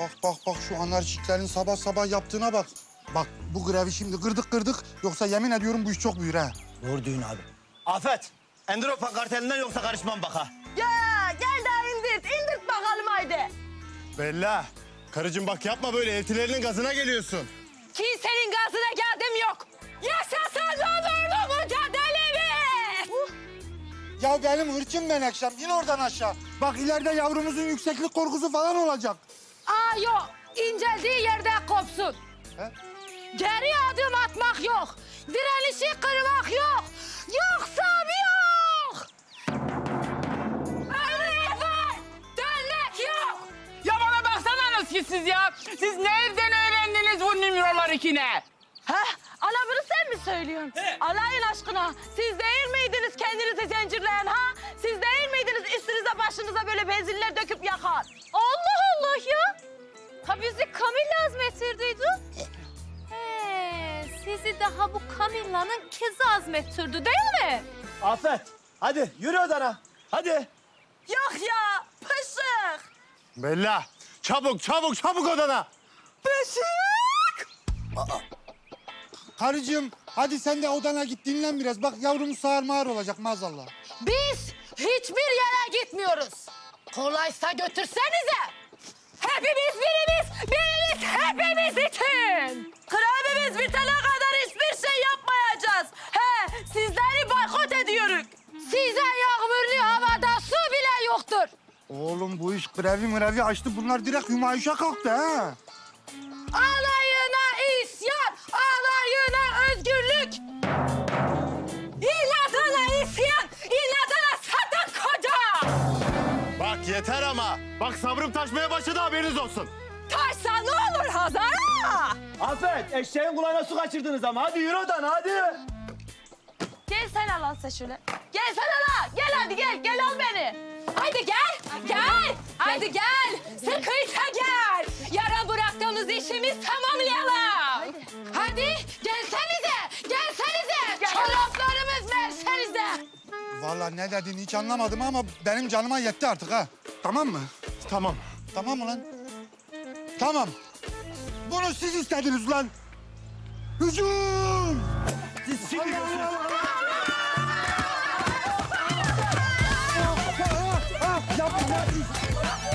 Bak bak bak şu anarşistlerin sabah sabah yaptığına bak. Bak bu grevi şimdi kırdık kırdık yoksa yemin ediyorum bu iş çok büyür ha. Doğru diyorsun abi. Afet, Endropa kartelinden yoksa karışmam bak ha. Ya gel daha indirt. İndirt bakalım haydi. Bella, karıcığım bak yapma böyle eltilerinin gazına geliyorsun. Kimsenin gazına geldim yok. Yaşasın onurlu mücadelemiz. Ya benim hırçın menekşem in oradan aşağı. Bak ileride yavrumuzun yükseklik korkusu falan olacak. Yok. İnceldiği yerde kopsun. He? Geri adım atmak yok. Direnişi kırmak yok. Yoksa bir yok. Öyle Dönmek yok. Ya bana baksanız ki siz ya. Siz nereden öğrendiniz bu numarolar ikine? Ha? Ana bunu sen mi söylüyorsun? Alayın aşkına. Siz değil miydiniz kendinizi zincirleyen ha? Siz değil miydiniz üstünüze başınıza böyle benzinler döküp yakan? Bizi Kamilla azmettirdiydi. He, sizi daha bu Kamilla'nın kızı azmettirdi değil mi? Afet, hadi yürü odana. Hadi. Yok ya, pışık. Bella, çabuk çabuk çabuk odana. Karıcığım hadi sen de odana git dinlen biraz. Bak yavrumuz sağır mağır olacak maazallah. Biz hiçbir yere gitmiyoruz. Kolaysa götürsenize. Hepimiz birimiz Oğlum bu iş grevi mrevi açtı. Bunlar direkt hümayuşa kalktı ha. Alayına isyan, alayına özgürlük. İnadına isyan, inadına sadık koca. Bak yeter ama. Bak sabrım taşmaya başladı haberiniz olsun. Taşsa ne olur Hazara? Afet, eşeğin kulağına su kaçırdınız ama. Hadi yürü odana, hadi. Gel sen al şöyle. Gel sen al. ha. Gel hadi gel. Gel al beni. Haydi gel. Gel. Haydi gel. Sıkıysa gel. Yarın bıraktığımız işimiz tamamlayalım. Hadi. Gelsenize. Gelsenize. Çoraplarımız versenize. Vallahi ne dediğini hiç anlamadım ama benim canıma yetti artık ha. Tamam mı? Tamam. Tamam mı lan? Tamam. Bunu siz istediniz lan. Hücum! Siz şimdi Ah, ah, yapma ya.